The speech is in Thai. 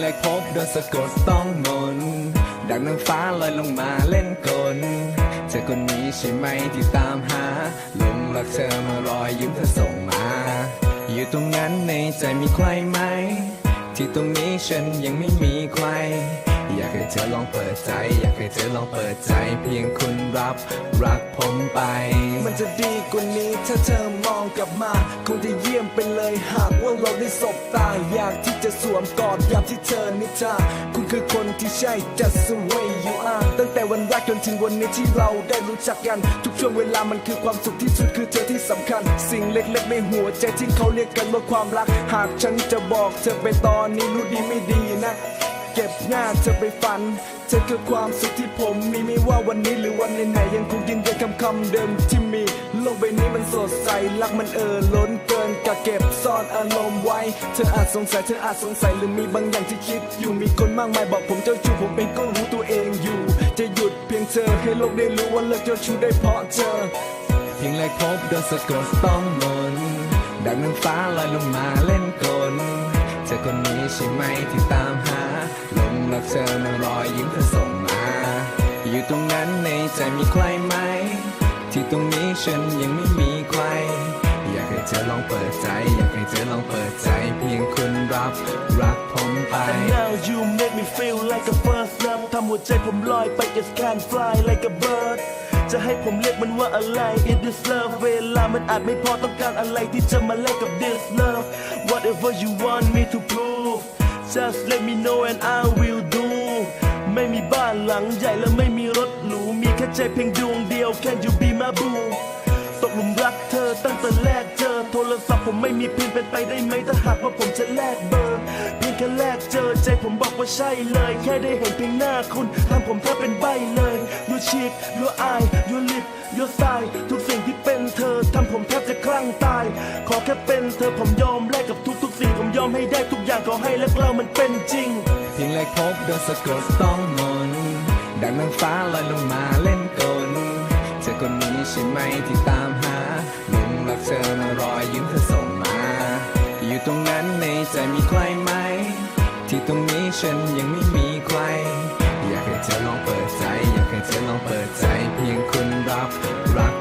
แรกพบโดนสะกดต้องมน ดังนางฟ้าลอยลงมาเล่นกลเธอคนนี้ใช่ไหมที่ตามหาลงรักเธอมารอยยิ้มเธอส่งมา อยู่ตรงนั้นในใจมีใครไหม ที่ตรงนี้ฉันยังไม่มีใคร ลองเปิดใจ อยากให้เธอลองเปิดใจ เพียงคุณรับรักผมไป มันจะดีกว่านี้ถ้าเธอมองกลับมา คงจะเยี่ยมไปเลยหากว่าเราได้สบตา อยากที่จะสวมกอดยามที่เธอนิทราคุณคือคนที่ใช่ just the way you are ตั้งแต่วันแรกจนถึงวันนี้ที่เราได้รู้จักกัน ทุกช่วงเวลามันคือความสุขที่สุดคือเธอที่สำคัญ สิ่งเล็กๆในหัวใจที่เขาเรียกกันว่าความรัก หากฉันจะบอกเธอไปตอนนี้รู้ดีไม่ดีนะ เก็บหน้าเธอไปฝัน เธอคือความสุขที่ผมมีไม่ว่าวันนี้หรือวันไหนๆยังคงยืนยันคำคำเดิมที่มี โลกใบนี้มันสดใสรักมันเอ่อล้นเกินกะเก็บซ่อนอารมณ์ไว้ เธออาจสงสัยเธออาจสงสัยหรือมีบางอย่างที่คิด อยู่มีคนมากมายบอกผมเจ้าชู้ผมเองก็รู้ตัวเองอยู่ จะหยุดเพียงเธอให้โลกได้รู้ว่าเลิกเจ้าชู้ได้เพราะเธอ เพียงแรกพบโดนสะกดต้องมนดังนางฟ้าลอยลงมาเล่นกลเธอคนนี้ใช่ไหมที่ตามหา หลงรักเธอมารอยยิ้มเธอส่งมา อยู่ตรงนั้นในใจมีใครไหม ที่ตรงนี้ฉันยังไม่มีใคร อยากให้เธอลองเปิดใจ อยากให้เธอลองเปิดใจ เพียงคุณรับรักผมไป And now you make me feel like a first love ทำหัวใจผมลอยไป just can't fly like a bird จะให้ผมเรียกมันว่าอะไร It is love เวลามันอาจไม่พอต้องการอะไรที่จะมาแลกกับ this love Whatever you want me to prove Just let me know and I will do ไม่มีบ้านหลังใหญ่และไม่มีรถหรู มีแค่ใจเพียงดวงเดียว Can you be my boo ตกหลุมรักเธอตั้งแต่แรกเจอ โทรศัพท์ผมไม่มีพินเป็นไปได้ไหมถ้าหากว่าผมจะแลกเบอร์ เพียงแค่แลกเจอใจผมบอกว่าใช่เลย แค่ได้เห็นเพียงหน้าคุณทำผมแทบเป็นใบเลย You cheek you eye you lip ให้ได้ทุกอย่างขอให้รักเรามันเป็นจริงเพียงแรกพบโดนสะกดต้องมนดังนางฟ้าลอยลงมาเล่นกลเธอคนนี้ใช่ไหมที่ตามหาหลงรักเธอมารอยยิ้มเธอส่งมา อยู่ตรงนั้นในใจมีใครไหม ที่ตรงนี้ฉันยังไม่มีใคร อยากให้เธอลองเปิดใจ อยากให้เธอลองเปิดใจ เพียงคุณรับรัก